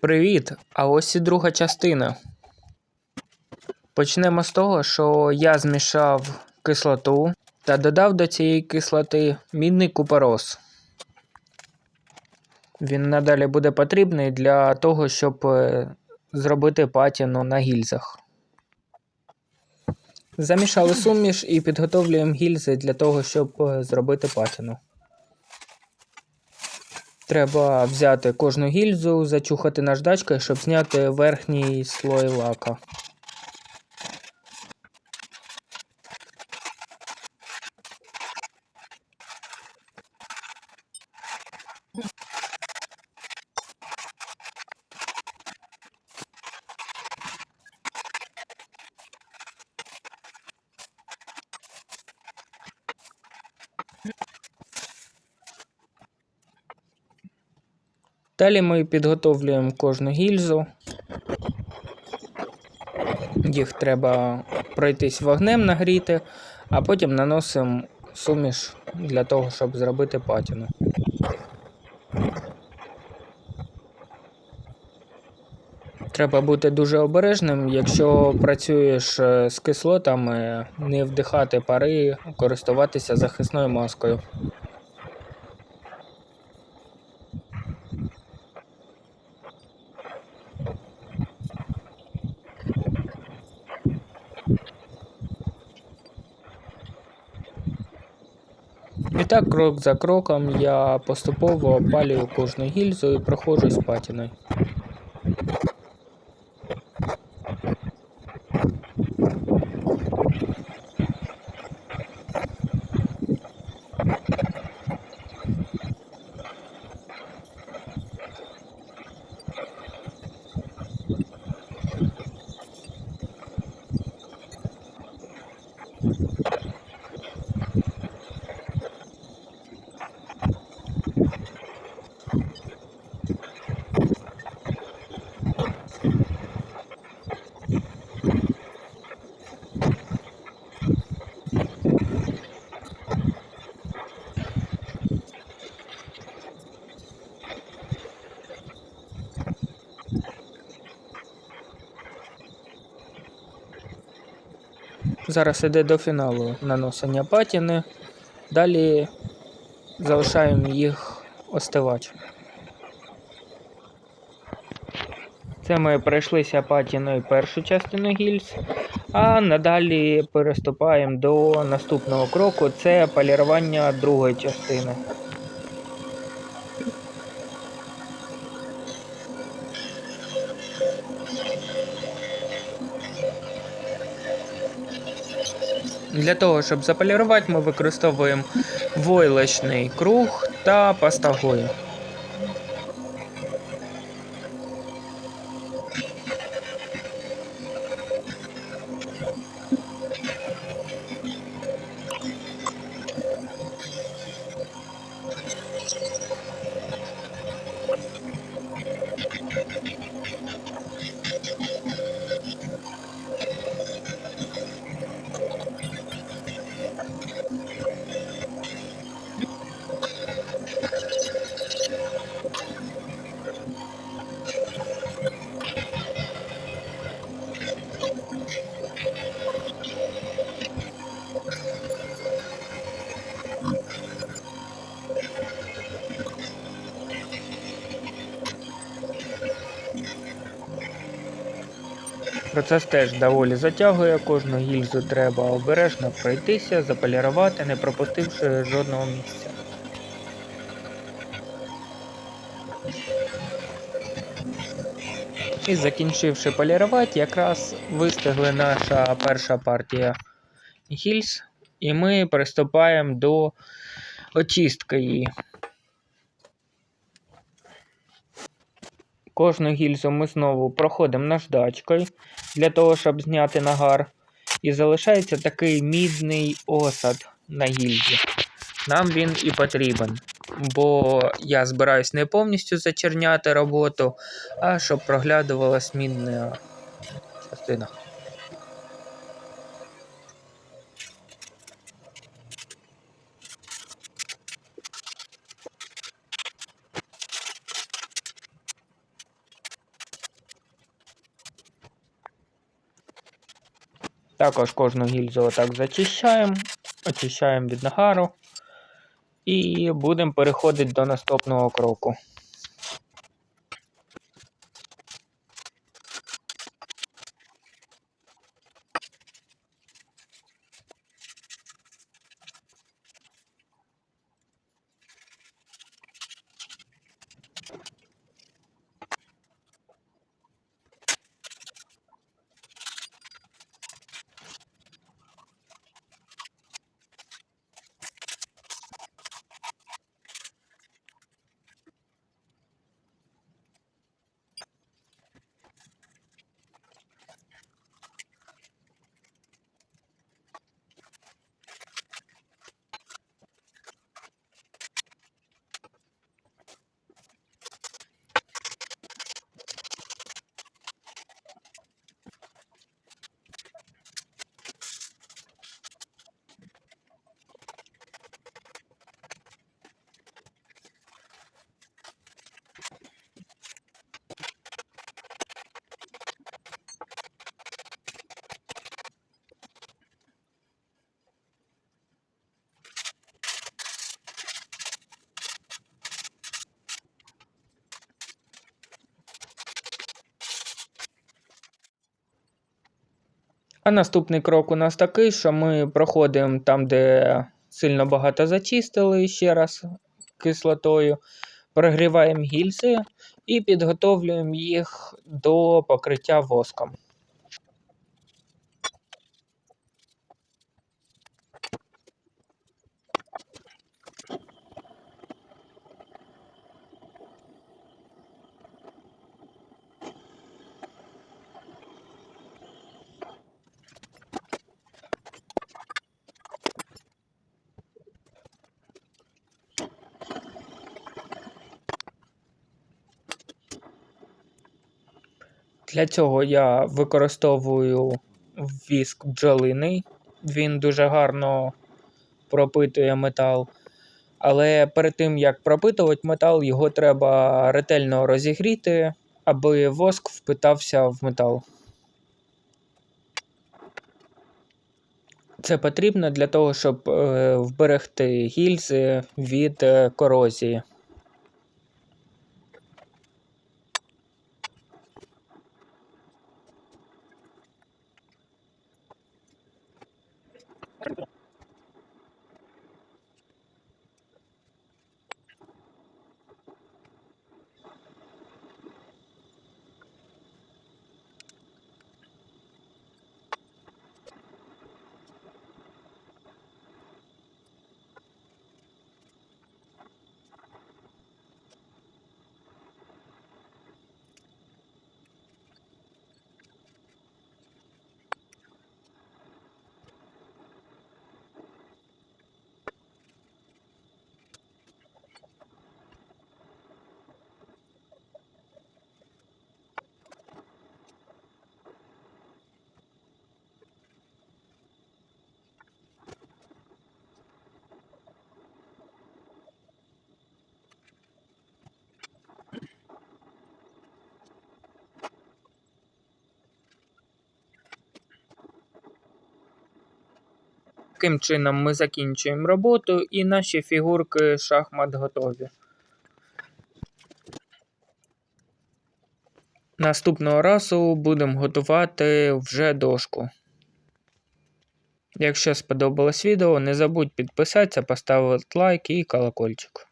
Привіт! А ось і друга частина. Почнемо з того, що я змішав кислоту та додав до цієї кислоти мідний купорос. Він надалі буде потрібний для того, щоб е, зробити патіну на гільзах. Замішали суміш і підготовлюємо гільзи для того, щоб е, зробити патіну. Треба взяти кожну гільзу, зачухати наждачкою, щоб зняти верхній слой лака. Далі ми підготовлюємо кожну гільзу. Їх треба пройтись вогнем нагріти, а потім наносимо суміш для того, щоб зробити патіну. Треба бути дуже обережним, якщо працюєш е, з кислотами, не вдихати пари, користуватися захисною маскою. Так, крок за кроком, я поступово опалюю кожну гільзу і проходжусь патіною. Зараз іде до фіналу наносення патіни. Далі залишаємо їх остивати. Це ми пройшлися патіною першу частину гільз, а надалі переступаємо до наступного кроку це полірування другої частини. Для того, щоб заполірувати, ми використовуємо войлочний круг та пастагою. Процес теж доволі затягує, кожну гільзу треба обережно пройтися, заполірувати, не пропустивши жодного місця. І закінчивши полірувати, якраз вистигла наша перша партія гільз, і ми приступаємо до очистки її. Кожну гільзу ми знову проходимо наждачкою для того, щоб зняти нагар. І залишається такий мідний осад на гільзі. Нам він і потрібен, бо я збираюсь не повністю зачерняти роботу, а щоб проглядувалась мідна частина. Також кожну гільзу отак зачищаємо, очищаємо від нагару. І будемо переходити до наступного кроку. А наступний крок у нас такий, що ми проходимо там, де сильно багато зачистили ще раз кислотою, прогріваємо гільзи і підготовлюємо їх до покриття воском. Для цього я використовую віск бджолиний. Він дуже гарно пропитує метал. Але перед тим як пропитувати метал, його треба ретельно розігріти, аби воск впитався в метал. Це потрібно для того, щоб е, вберегти гільзи від е, корозії. Таким чином ми закінчуємо роботу і наші фігурки шахмат готові. Наступного разу будемо готувати вже дошку. Якщо сподобалось відео, не забудь підписатися, поставити лайк і колокольчик.